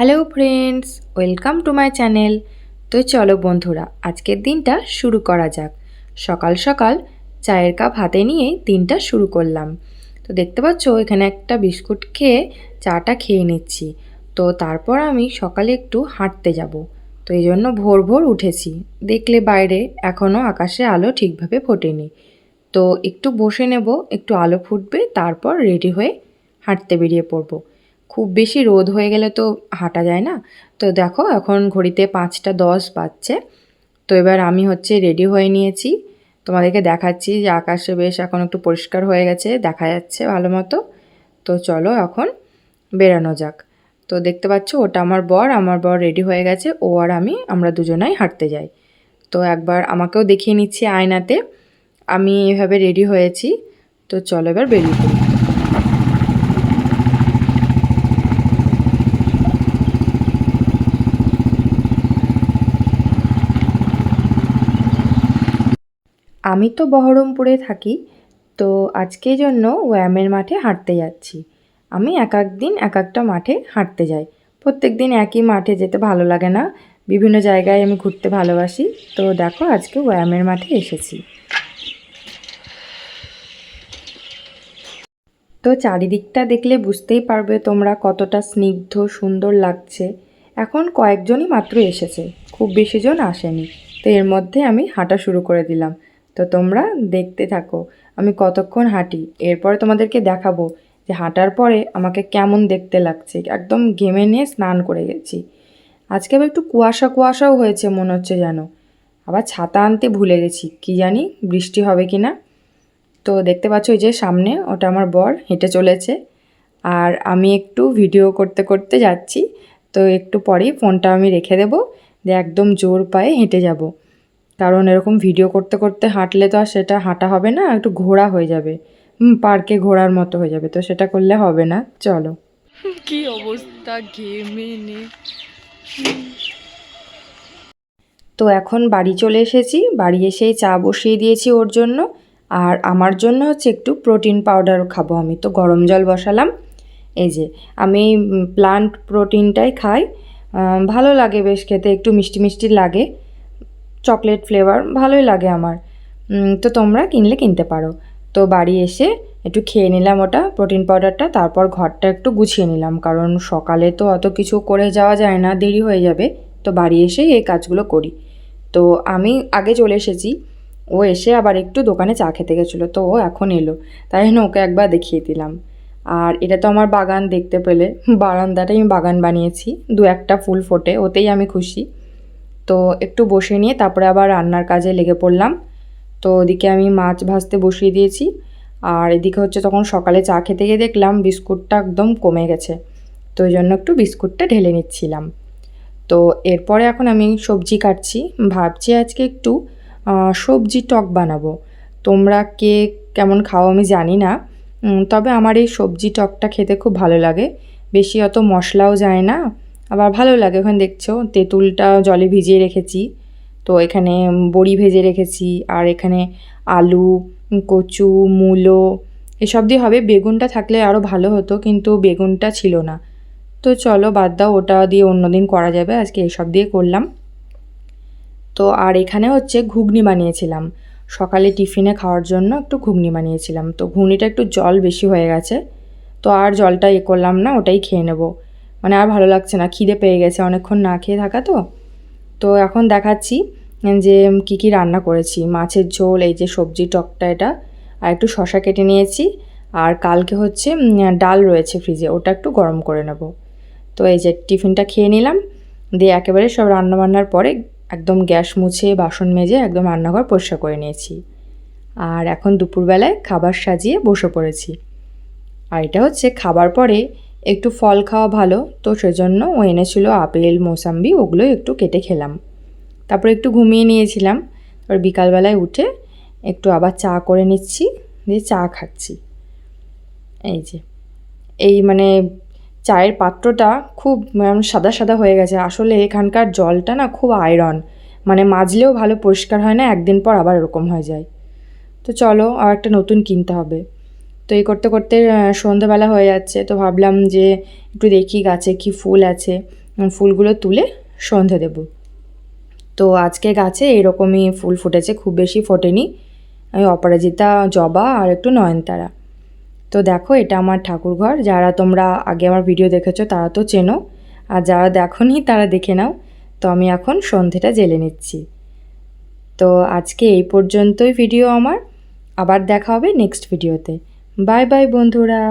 Hello friends, welcome to my channel. তো চলো বন্ধুরা, আজকের দিনটা শুরু করা যাক। সকাল সকাল চায়ের কাপ হাতে নিয়ে দিনটা শুরু করলাম। তো দেখতে পাচ্ছ, এখানে একটা বিস্কুট খেয়ে চাটা খেয়ে নিচ্ছি। তো তারপর আমি সকালে একটু হাঁটতে যাব। তো এই জন্য ভোর ভোর উঠেছি। দেখলে বাইরে এখনও আকাশে আলো ঠিকভাবে ফোটেনি। তো একটু বসে নেব, একটু আলো ফুটবে, তারপর রেডি হয়ে হাঁটতে বেরিয়ে পড়ব। খুব বেশি রোদ হয়ে গেলে তো হাঁটা যায় না। তো দেখো, এখন ঘড়িতে পাঁচটা দশ বাজছে। তো এবার আমি হচ্ছে রেডি হয়ে নিয়েছি। তোমাদেরকে দেখাচ্ছি যে আকাশে বেশ এখন একটু পরিষ্কার হয়ে গেছে, দেখা যাচ্ছে ভালো মতো। তো চলো এখন বেরানো যাক। তো দেখতে পাচ্ছ, ওটা আমার বর আমার বর রেডি হয়ে গেছে, ও আর আমি, আমরা দুজনাই হাঁটতে যাই। তো একবার আমাকেও দেখিয়ে নিচ্ছি আয়নাতে। আমি এভাবে রেডি হয়েছি। তো চলো এবার বেরিয়ে পড়ি। আমি তো বহরমপুরে থাকি, তো আজকের জন্য ওয়ামের মাঠে হাঁটতে যাচ্ছি। আমি এক এক দিন, এক একটা মাঠে হাঁটতে যাই। প্রত্যেক দিন একই মাঠে যেতে ভালো লাগে না। বিভিন্ন জায়গায় আমি ঘুরতে ভালোবাসি। তো দেখো, আজকে ওয়ামের মাঠে এসেছি। তো চারিদিকটা দেখলে বুঝতেই পারবে তোমরা কতটা স্নিগ্ধ, সুন্দর লাগছে। এখন কয়েকজনই মাত্র এসেছে। খুব বেশি জন আসেনি। তো এর মধ্যে আমি হাঁটা শুরু করে দিলাম। তো তোমরা দেখতে থাকো। আমি কতক্ষণ হাঁটি, এরপরে তোমাদেরকে দেখাবো যে হাঁটার পরে আমাকে কেমন দেখতে লাগছে। একদম ঘেমে নিয়ে স্নান করে গেছি। আজকে আবার একটু কুয়াশা কুয়াশাও হয়েছে, মনে হচ্ছে যেন। আবার ছাতা আনতে ভুলে গেছি, কি জানি বৃষ্টি হবে কি না। তো দেখতে পাচ্ছ ওই যে সামনে, ওটা আমার বর হেঁটে চলেছে। আর আমি একটু ভিডিও করতে করতে যাচ্ছি, তো একটু পরেই ফোনটা আমি রেখে দেবো, দিয়ে একদম জোর পায়ে হেঁটে যাব। কারণ এরকম ভিডিও করতে করতে হাঁটলে তো আর সেটা হাঁটা হবে না একটু ঘোরা হয়ে যাবে। পার্কে ঘোরার মতো হয়ে যাবে তো সেটা করলে হবে না চলো। কি অবস্থা ঘেমে নে তো এখন বাড়ি চলে এসেছি বাড়ি এসেই চা বসিয়ে দিয়েছি ওর জন্য আর আমার জন্য হচ্ছে একটু প্রোটিন পাউডার খাব আমি। তো গরম জল বসালাম এই যে আমি প্লান্ট প্রোটিনটাই খাই। ভালো লাগে বেশ খেতে একটু মিষ্টি মিষ্টি লাগে। চকলেট ফ্লেভার, ভালোই লাগে আমার। তো তোমরা কিনলে কিনতে পারো। তো বাড়ি এসে একটু খেয়ে নিলাম ওটা, প্রোটিন পাউডারটা, তারপর ঘরটা একটু গুছিয়ে নিলাম। কারণ সকালে তো অত কিছু করে যাওয়া যায় না, দেরি হয়ে যাবে। তো বাড়ি এসেই এই কাজগুলো করি। তো আমি আগে চলে এসেছি। ও এসে আবার একটু দোকানে চা খেতে গেছিল, তো ও এখন এলো। তাই জন্য ওকে একবার দেখিয়ে দিলাম। আর এটা তো আমার বাগান, দেখতে পেলে। বারান্দাটাই আমি বাগান বানিয়েছি। দু একটা ফুল ফোটে, ওতেই আমি খুশি। তো একটু বসে নিয়ে তারপরে আবার রান্নার কাজে লেগে পড়লাম। তো ওদিকে আমি মাছ ভাজতে বসিয়ে দিয়েছি। আর এদিকে হচ্ছে তখন সকালে চা খেতে গিয়ে দেখলাম বিস্কুটটা একদম কমে গেছে। তো ওই জন্য একটু বিস্কুটটা ঢেলে নিচ্ছিলাম। তো এরপরে এখন আমি সবজি কাটছি। ভাবছি আজকে একটু সবজি টক বানাবো। তোমরা কে কেমন খাও আমি জানি না। তবে আমার এই সবজি টকটা খেতে খুব ভালো লাগে। বেশি অত মশলাও যায় না। আবার ভালো লাগে, ওখানে দেখছ? তেঁতুলটা জলে ভিজিয়ে রেখেছি। তো এখানে বড়ি ভেজে রেখেছি, আর এখানে আলু, কচু, মূলো, এসব দিয়ে হবে। বেগুনটা থাকলে আরও ভালো হতো, কিন্তু বেগুনটা ছিল না। তো চলো বাদ দাও, ওটা দিয়ে অন্যদিন করা যাবে। আজকে এসব দিয়ে করলাম। তো আর এখানে হচ্ছে ঘুগনি বানিয়েছিলাম। সকালে টিফিনে খাওয়ার জন্য একটু ঘুগনি বানিয়েছিলাম। তো ঘুগনিটা একটু জল বেশি হয়ে গেছে। তো আর জলটা এ করলাম না, ওটাই খেয়ে নেব। মানে আর ভালো লাগছে না, খিদে পেয়ে গেছে, অনেকক্ষণ না খেয়ে থাকা তো। তো এখন দেখাচ্ছি যে কি কি রান্না করেছি, মাছের ঝোল, এই যে সবজি টকটা এটা, আর একটু শশা কেটে নিয়েছি, আর কালকে হচ্ছে ডাল রয়েছে ফ্রিজে ওটা একটু গরম করে নেব। তো এই যে টিফিনটা খেয়ে নিলাম, দিয়ে একেবারে সব রান্নাবান্নার পরে একদম গ্যাস মুছে, বাসন মেজে একদম রান্নাঘর পরিষ্কার করে নিয়েছি। আর এখন দুপুরবেলায় খাবার সাজিয়ে বসে পড়েছি। আর এটা হচ্ছে খাবার পরে একটু ফল খাওয়া ভালো, তো সেজন্য ও এনেছিল আপেল, মোসাম্বি, ওগুলো একটু কেটে খেলাম। তারপর একটু ঘুমিয়ে নিয়েছিলাম। তারপর বিকালবেলায় উঠে একটু আবার চা করে নিচ্ছি, দিয়ে চা খাচ্ছি। এই যে। এই মানে চায়ের পাত্রটা খুব মানে সাদা সাদা হয়ে গেছে। আসলে এখানকার জলটা না খুব আয়রন। মানে মাজলেও ভালো পরিষ্কার হয় না, একদিন পর আবার এরকম হয়ে যায়। তো চলো, আর একটা নতুন কিনতে হবে। তো এই করতে করতে সন্ধ্যাবেলা হয়ে যাচ্ছে। তো ভাবলাম যে একটু দেখি গাছে কি ফুল আছে। ফুলগুলো তুলে সন্ধে দেব। তো আজকে গাছে এরকমই ফুল ফুটেছে, খুব বেশি ফোটেনি। আমি অপরাজিতা, জবা আর একটু নয়নতারা। তো দেখো, এটা আমার ঠাকুরঘর। যারা তোমরা আগে আমার ভিডিও দেখেছ, তারা তো চেনো। আর যারা দেখোনি, তারা দেখে নাও। তো আমি এখন সন্ধেটা জেলে নিচ্ছি। তো আজকে এই পর্যন্তই ভিডিও আমার। আবার দেখা হবে নেক্সট ভিডিওতে। বাই বাই বন্ধুরা।